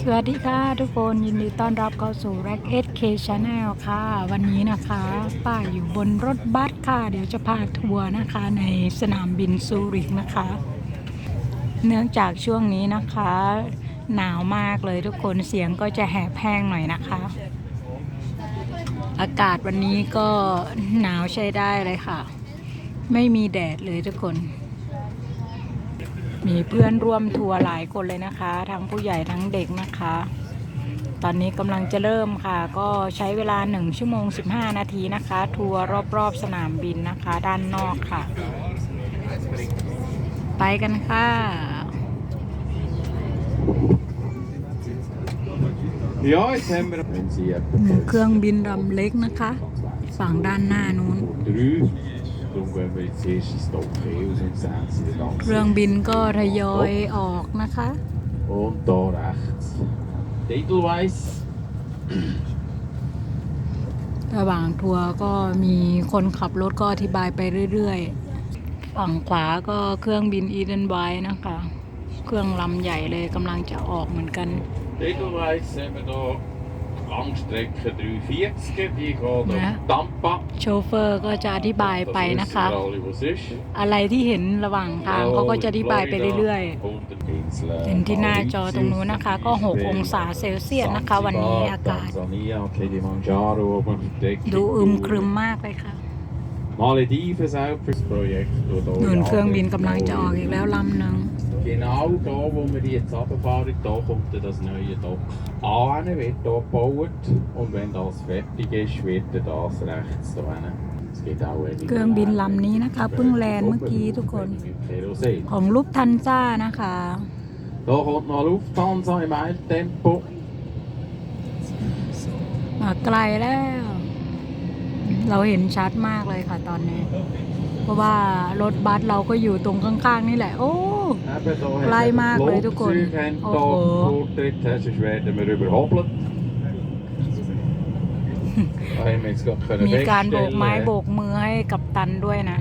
สวัสดีค่ะทุกคนยินดีต้อนรับเข้าสู่ r a c k Channel ค่ะ วันนี้นะคะป้าอยู่บนรถบัสค่ะ เดี๋ยวจะพาทัวร์นะคะในสนามบินซูริกนะคะ เนื่องจากช่วงนี้นะคะ หนาวมากเลยทุกคนเสียงก็จะแหบแห้งหน่อยนะคะ อากาศวันนี้ก็หนาวใช้ได้เลยค่ะ ไม่มีแดดเลยทุกคน มีเพื่อนร่วมทัวร์หลายคนเลยนะคะ ทั้งผู้ใหญ่ทั้งเด็กนะคะ ตอนนี้กำลังจะเริ่มค่ะ ก็ใช้เวลา 1 ชั่วโมง 15 นาทีนะคะ ทัวร์รอบๆสนามบินนะคะ ด้านนอกค่ะ ไปกันค่ะ Ja, jetzt haben wir, wenn Sie etwa เครื่องบินลำเล็กนะคะ ฝั่งด้านหน้านู้น เครื่องบินก็ทยอยออกนะคะ Und da rechts. Edelweiss. ระหว่างทัวร์ก็มีคนขับรถก็อธิบายไปเรื่อยๆ ฝั่งขวาก็เครื่องบินอีเดนไวนะคะ เครื่องลำใหญ่เลยกำลังจะออกเหมือนกัน Edelweiss haben wir da Langstrecke 340, die geht Ja. auf Tampa. โชเฟอร์ก็จะอธิบายไป Das นะ wissen คะ wir alle, was es ist. อะไรที่เห็นระหว่างทางเขาก็จะอธิบายไปเรื่อยๆ เห็นที่หน้าจอตรงนู้นนะคะ ก็ 6 องศาเซลเซียสนะคะ วันนี้อากาศ Tansania, Kilimanjaro oben verdeckt. ดูอึมครึมมากเลยค่ะ Malediven selbst fürs Projekt. wo da นู่น in เครื่องบิน Anlehnung กำลังจะออกอีกแล้วลำหนึ่ง Genau da, wo wir jetzt runterfahren, da kommt dann das neue Dock. An wird hier gebaut und wenn das fertig ist, wird dann das rechts da hin. Es geht auch weniger เครื่องบิน Lärm. ลำนี้นะคะเพิ่งแลนด์เมื่อกี้ทุกคน Mit Kerosin. ของลุฟทันซ่านะคะ Da kommt noch Lufthansa im Eiltempo. มาไกลแล้ว เราเห็นชัดมากเลยค่ะตอนนี้ เพราะว่ารถบัสเราก็อยู่ตรงข้างๆนี่แหละ โอ้ Eben, da hat Klein eben mag, weil du Flugzeuge kannst. haben Oh, da oh. Vortritt, sonst werden wir überhobelt. Da haben wir jetzt gerade können มีการโบก feststellen, ไม้โบกมือให้กับตันด้วยนะ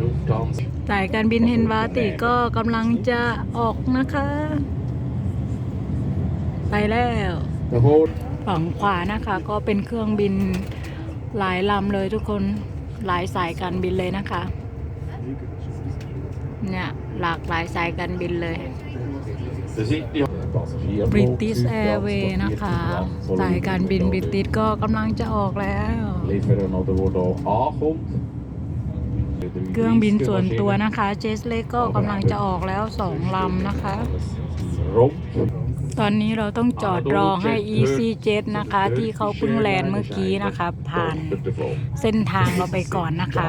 Lufthansa สายการบินเฮนวาติก็กำลังจะออกนะคะ ไปแล้ว davor ฝั่งขวานะคะ ก็เป็นเครื่องบินหลายลำเลยทุกคนหลายสายการบินเลยนะคะเนี่ยหลากหลายสายการบินเลย Da sind die Passagierflugzeuge, British Airways นะคะ สายการบินบริติชก็กำลังจะออกแล้ว liefern oder wo da ankommt. เครื่องบินส่วนตัวนะคะ เจสเล็กก็กำลังจะออกแล้วสองลำนะคะ Rumpf. ตอนนี้เราต้องจอดรอให้ EasyJet นะคะ ที่เขาเพิ่งแลนด์เมื่อกี้นะคะ ผ่าน Unter davon. เส้นทางเราไปก่อนนะคะ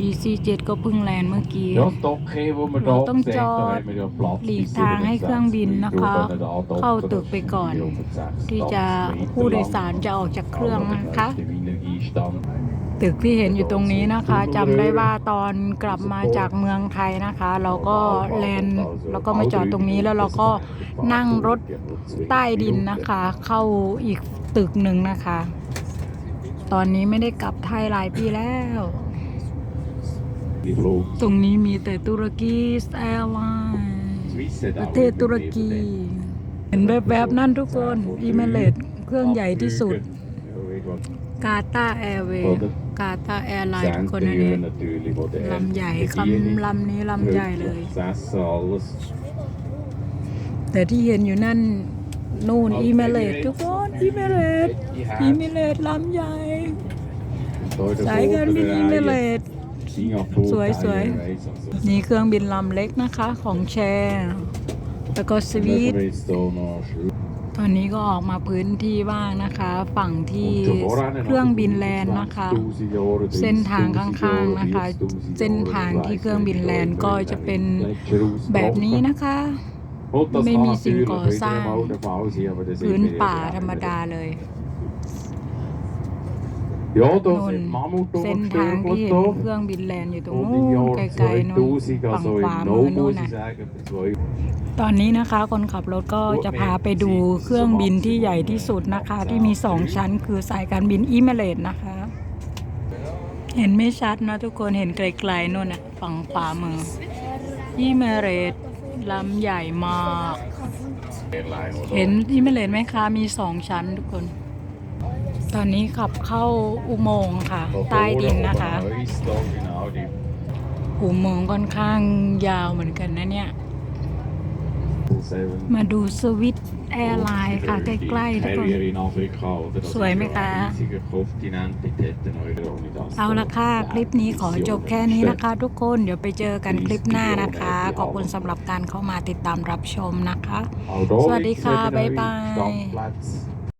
Charterflüge. EasyJet ก็เพิ่งแลนด์เมื่อกี้ Ja, das Docké, wo wir เรา da ต้อง sehen, จอ da ด haben wir ja Platz หลีก bis ทางให้เครื่องบินนะคะ27 Flüge, die เข้า können ตึกไปก่อน da docken. ที่จะผู้โดยสารจะออกจากเครื่องนะคะ Der Wiener Einstand. ตึกที่เห็นอยู่ตรงนี้นะคะจำได้ว่าตอนกลับมาจากเมืองไทยนะคะ เราก็แลนด์แล้วก็มาจอดตรงนี้แล้วเราก็นั่งรถใต้ดินนะคะ เข้าอีกตึกหนึ่งนะคะ ตอนนี้ไม่ได้กลับไทยหลายปีแล้ว Die Flug ตรงนี้มีแต่ตุรกีแอร์ไลน์ Swiss hat ประ auch เทศตุรกี เห็นแบบๆนั่นทุกคนอีเมเลตเครื่องใหญ่ที่สุด กาตาแอร์เวย์กาตาแอร์ไลน์ทุกคนอันนี้ natürlich, wo der ลำใหญ่ Regierung คำลำนี้ลำใหญ่เลย Das Essen, alles. แต่ที่เห็นอยู่นั่นนู่นอีเมเลตทุกคนอีเมเลตอีเมเลตลำใหญ่ Da in der สายการบินอีเมเล Vorderreihe ต Singapur, Sui, sui. Thailand, also นี่เครื่องบินลำเล็กนะคะของแชร์แล้วก็สวีทตอนนี้ก็ออกมาพื้นที่ว่างนะคะ ฝั่งที่เครื่องบินแลนด์นะคะ เส้นทางข้างๆนะคะ เส้นทางที่เครื่องบินแลนด์ก็จะเป็นแบบนี้นะคะไม่มีสิ่งก่อสร้างพื้นป่าธรรมดาเลย Ja, da นู่น sind Mammut เส้นทางที่เห็น umgestürzt เค hier. รื่องบินแลนด์อยู่ตรง Und นู้ im น Jahr ไกลๆนู้น 2000, ฝั่ง also ขวา im มือ No นู้น muss นะ ich sagen, zwei ตอนนี้นะคะคนขับรถก็จะพาไปดูเครื่องบินที่ใหญ่ที่สุดนะคะ ที่มีสองชั้นคือสายการบินอีเมเลตนะคะ เห็นไม่ชัดเนอะทุกคนเห็นไกลๆนู่นน่ะฝั่งขวามืออิเมเรตลำใหญ่มาก Airline oder เห็นอิเมเรตไหมคะมีสองชั้นทุกคน ตอนนี้ขับเข้าอุโมงค์ค่ะ ใต้ดินนะคะ Neues da, genau, die อุโมงค์ค่อนข้างยาวเหมือนกันนะเนี่ย7มาดูสวิตแอร์ไลน์ค่ะ ใกล้ๆทุกคน Carrier in Afrika, oder? Das สวยไหม ist คะ ja ein riesiger Kontinent, die hätten Euro ohne das. เอาละค่ะ คลิปนี้ขอจบแค่นี้นะคะ ทุกคนเดี๋ยวไปเจอกันคลิปหน้านะคะ ขอบคุณสำหรับการเข้ามาติดตามรับชมนะคะ Auch da สวัสดี liegt's ค่ะ eben บ๊าย neue บาย Standplätze